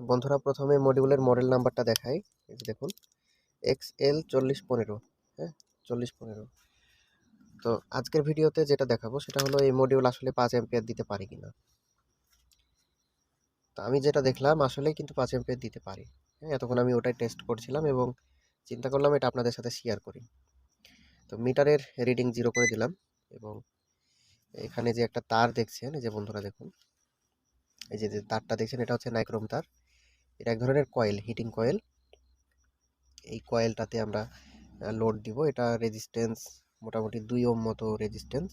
বন্ধুরা প্রথমে মডিউলের মডেল নাম্বারটা দেখাই। দেখুন এক্স এল চল্লিশ পনেরো হ্যাঁ চল্লিশ পনেরো। তো আজকের ভিডিওতে যেটা দেখাবো সেটা হলো এই মডিউল আসলে পাঁচ অ্যাম্পিয়ার দিতে পারে কিনা। তো আমি যেটা দেখলাম, আসলেই কিন্তু পাঁচ অ্যাম্পিয়ার দিতে পারে। হ্যাঁ এতক্ষণ আমি ওটাই টেস্ট করছিলাম এবং চিন্তা করলাম এটা আপনাদের সাথে শেয়ার করি। তো মিটারের রিডিং জিরো করে দিলাম এবং এখানে যে একটা তার দেখছেন, এই যে বন্ধুরা দেখুন, এই যে তারটা দেখছেন, এটা হচ্ছে নাইক্রোম তার। এটা এক ধরনের কয়েল হিটিং কয়েল এই কয়েলটাতে আমরা লোড দিব। এটা রেজিস্ট্যান্স মোটামুটি দুই ওম মতো রেজিস্ট্যান্স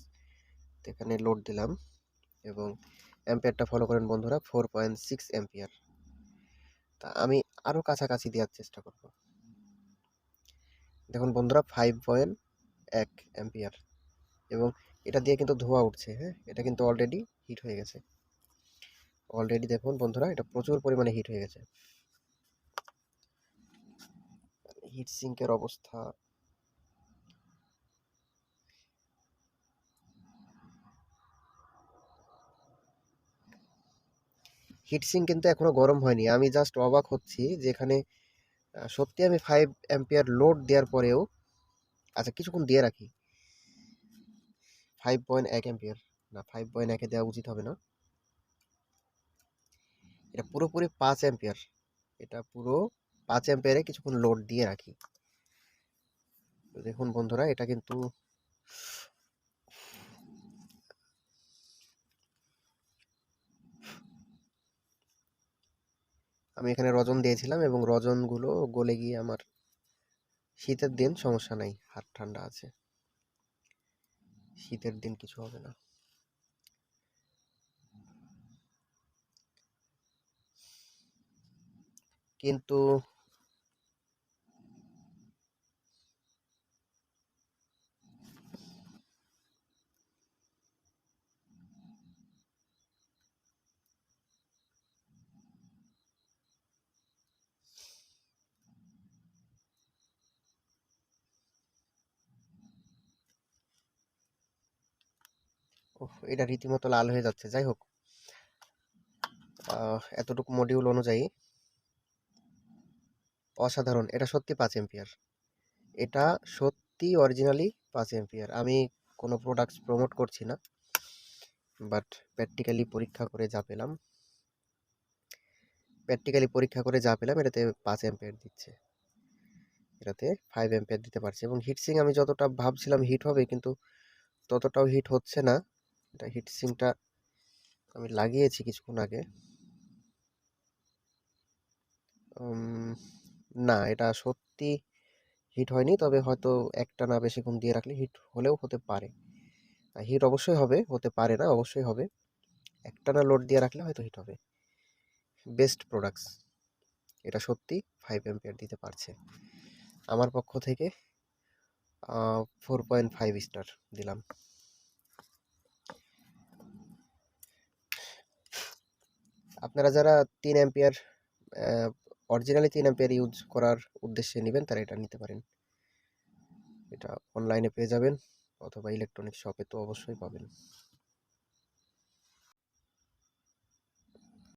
এখানে লোড দিলাম এবং অ্যাম্পিয়ারটা ফলো করেন বন্ধুরা ফোর পয়েন্ট সিক্স অ্যাম্পিয়ার তা আমি আরও কাছাকাছি দেওয়ার চেষ্টা করব। দেখুন বন্ধুরা ফাইভ পয়েন্ট এক অ্যাম্পিয়ার এবং এটা দিয়ে কিন্তু ধোঁয়া উঠছে হ্যাঁ? এটা কিন্তু অলরেডি হিট হয়ে গেছে। অলরেডি দেখুন বন্ধুরা, এটা প্রচুর পরিমাণে হিট হয়ে গেছে। হিট সিঙ্কের অবস্থা। হিট সিঙ্ক কিন্তু এখনও গরম হয়নি। আমি জাস্ট অবাক হচ্ছি যে এখানে সত্যি আমি ফাইভ অ্যাম্পিয়ার লোড দেওয়ার পরেও আচ্ছা কিছুক্ষণ দিয়ে রাখি। ফাইভ পয়েন্ট এক অ্যাম্পিয়ার না ফাইভ পয়েন্ট একে দেওয়া উচিত হবে না। এটা পুরোপুরি পাঁচ অ্যাম্পিয়ার। এটা পুরো পাঁচ অ্যাম্পিয়ারে কিছুক্ষণ লোড দিয়ে রাখি। দেখুন বন্ধুরা, এটা কিন্তু আমি এখানে রজন দিয়েছিলাম এবং রজনগুলো গলে গিয়ে আমার শীতের দিন সমস্যা নাই, হাত ঠান্ডা আছে। শীতের দিন কিছু হবে না। কিন্তু এটা রীতিমতো লাল হয়ে যাচ্ছে। যাই হোক এতটুকু মডিউল অনুযায়ী অসাধারণ। এটা সত্যি পাঁচ এম্পিয়ার এটা সত্যি অরিজিনালি পাঁচ এম্পিয়ার আমি কোনো প্রোডাক্টস প্রমোট করছি না বাট প্র্যাকটিক্যালি পরীক্ষা করে যা পেলাম প্র্যাকটিক্যালি পরীক্ষা করে যা পেলাম, এটাতে পাঁচ এম্পিয়ার দিচ্ছে। এটাতে ফাইভ এম্পিয়ার দিতে পারছে এবং হিটসিং আমি যতটা ভাবছিলাম হিট হবে, কিন্তু ততটাও হিট হচ্ছে না। এটা হিটসিংটা আমি লাগিয়েছি কিছুক্ষণ আগে। না, এটা সত্যি হিট হয়নি। তবে হয়তো একটা না বেশিক্ষণ দিয়ে রাখলে হিট হলেও হতে পারে। হিট অবশ্যই হবে, হতে পারে না, অবশ্যই হবে। একটা না লোড দিয়ে রাখলে হয়তো হিট হবে। বেস্ট প্রোডাক্টস এটা সত্যি ফাইভ এম্পিয়ার দিতে পারছে। আমার পক্ষ থেকে ফোর পয়েন্ট ফাইভ স্টার দিলাম। আপনারা যারা তিন অ্যাম্পিয়ার অরিজিনালি তিন অ্যাম্পিয়ার ইউজ করার উদ্দেশ্যে নেবেন তারা এটা নিতে পারেন। এটা অনলাইনে পেয়ে যাবেন, অথবা ইলেকট্রনিক শপে তো অবশ্যই পাবেন।